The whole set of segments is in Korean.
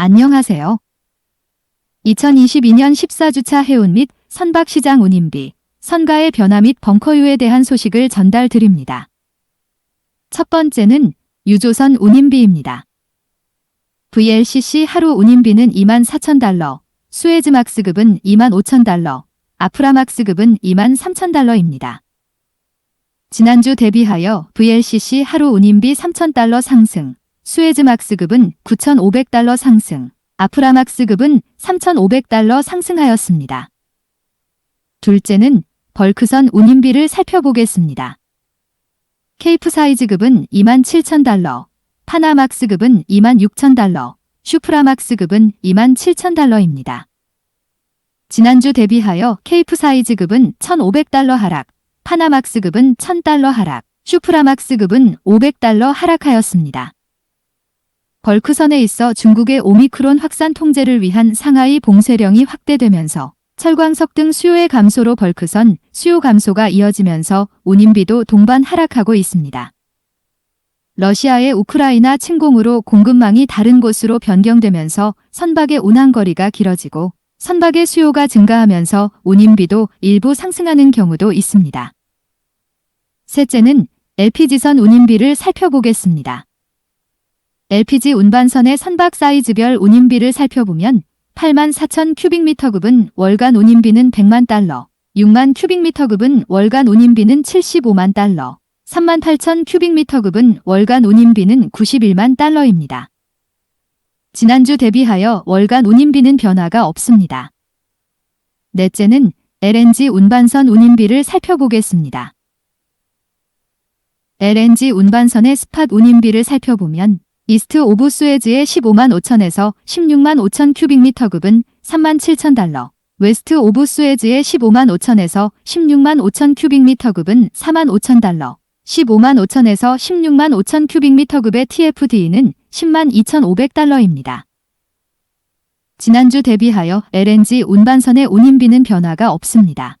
안녕하세요. 2022년 14주차 해운 및 선박시장 운임비, 선가의 변화 및 벙커유에 대한 소식을 전달 드립니다. 첫 번째는 유조선 운임비입니다. VLCC 하루 운임비는 24,000달러, 수에즈막스급은 25,000달러, 아프라막스급은 23,000달러입니다. 지난주 대비하여 VLCC 하루 운임비 3,000달러 상승, 수에즈막스급은 9,500달러 상승, 아프라막스급은 3,500달러 상승하였습니다. 둘째는 벌크선 운임비를 살펴보겠습니다. 케이프 사이즈급은 27,000달러, 파나막스급은 26,000달러, 슈프라막스급은 27,000달러입니다. 지난주 대비하여 케이프 사이즈급은 1,500달러 하락, 파나막스급은 1,000달러 하락, 슈프라막스급은 500달러 하락하였습니다. 벌크선에 있어 중국의 오미크론 확산 통제를 위한 상하이 봉쇄령이 확대되면서 철광석 등 수요의 감소로 벌크선 수요 감소가 이어지면서 운임비도 동반 하락하고 있습니다. 러시아의 우크라이나 침공으로 공급망이 다른 곳으로 변경되면서 선박의 운항거리가 길어지고 선박의 수요가 증가하면서 운임비도 일부 상승하는 경우도 있습니다. 셋째는 LPG선 운임비를 살펴보겠습니다. LPG 운반선의 선박 사이즈별 운임비를 살펴보면 8만 4천 큐빅미터급은 월간 운임비는 100만 달러, 6만 큐빅미터급은 월간 운임비는 75만 달러, 3만 8천 큐빅미터급은 월간 운임비는 91만 달러입니다. 지난주 대비하여 월간 운임비는 변화가 없습니다. 넷째는 LNG 운반선 운임비를 살펴보겠습니다. LNG 운반선의 스팟 운임비를 살펴보면 이스트 오브 스웨즈의 15만 5천에서 16만 5천 큐빅미터급은 3만 7천 달러, 웨스트 오브 스웨즈의 15만 5천에서 16만 5천 큐빅미터급은 4만 5천 달러, 15만 5천에서 16만 5천 큐빅미터급의 TFD는 10만 2,500달러입니다. 지난주 대비하여 LNG 운반선의 운임비는 변화가 없습니다.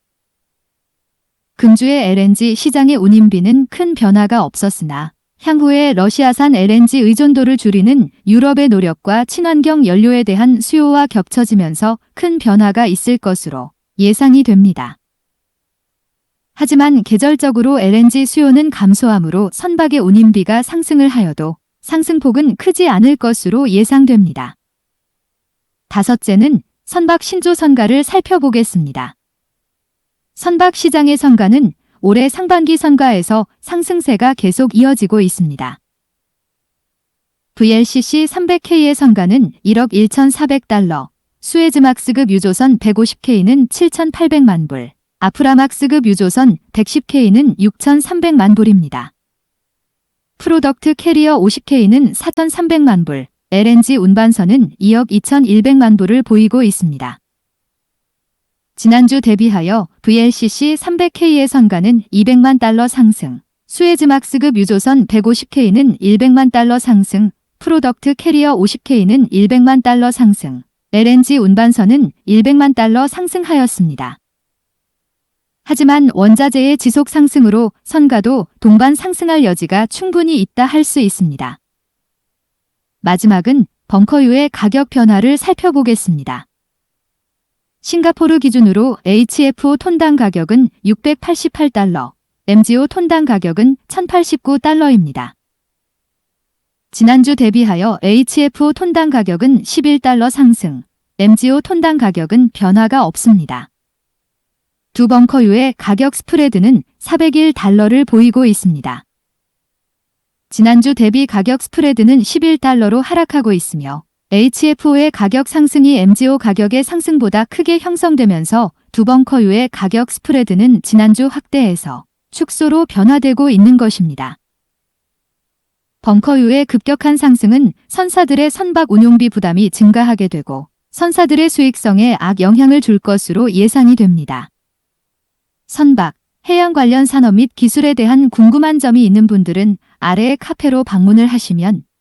금주의 LNG 시장의 운임비는 큰 변화가 없었으나 향후에 러시아산 LNG 의존도를 줄이는 유럽의 노력과 친환경 연료에 대한 수요와 겹쳐지면서 큰 변화가 있을 것으로 예상이 됩니다. 하지만 계절적으로 LNG 수요는 감소하므로 선박의 운임비가 상승을 하여도 상승폭은 크지 않을 것으로 예상됩니다. 다섯째는 선박 신조 선가를 살펴보겠습니다. 선박 시장의 선가는 올해 상반기 선가에서 상승세가 계속 이어지고 있습니다. VLCC 300K의 선가는 1억 1,400달러, 수에즈막스급 유조선 150K는 7,800만 불, 아프라막스급 유조선 110K는 6,300만 불입니다. 프로덕트 캐리어 50K는 4,300만 불, LNG 운반선은 2억 2,100만 불을 보이고 있습니다. 지난주 대비하여 VLCC 300K의 선가는 200만 달러 상승, 수에즈막스급 유조선 150K는 100만 달러 상승, 프로덕트 캐리어 50K는 100만 달러 상승, LNG 운반선은 100만 달러 상승하였습니다. 하지만 원자재의 지속 상승으로 선가도 동반 상승할 여지가 충분히 있다 할 수 있습니다. 마지막은 벙커유의 가격 변화를 살펴보겠습니다. 싱가포르 기준으로 HFO 톤당 가격은 688달러, MGO 톤당 가격은 1089달러입니다. 지난주 대비하여 HFO 톤당 가격은 11달러 상승, MGO 톤당 가격은 변화가 없습니다. 두 벙커유의 가격 스프레드는 401달러를 보이고 있습니다. 지난주 대비 가격 스프레드는 11달러로 하락하고 있으며 HFO의 가격 상승이 MGO 가격의 상승보다 크게 형성되면서 두 벙커유의 가격 스프레드는 지난주 확대해서 축소로 변화되고 있는 것입니다. 벙커유의 급격한 상승은 선사들의 선박 운용비 부담이 증가하게 되고 선사들의 수익성에 악 영향을 줄 것으로 예상이 됩니다. 선박, 해양 관련 산업 및 기술에 대한 궁금한 점이 있는 분들은 아래의 카페로 방문을 하시면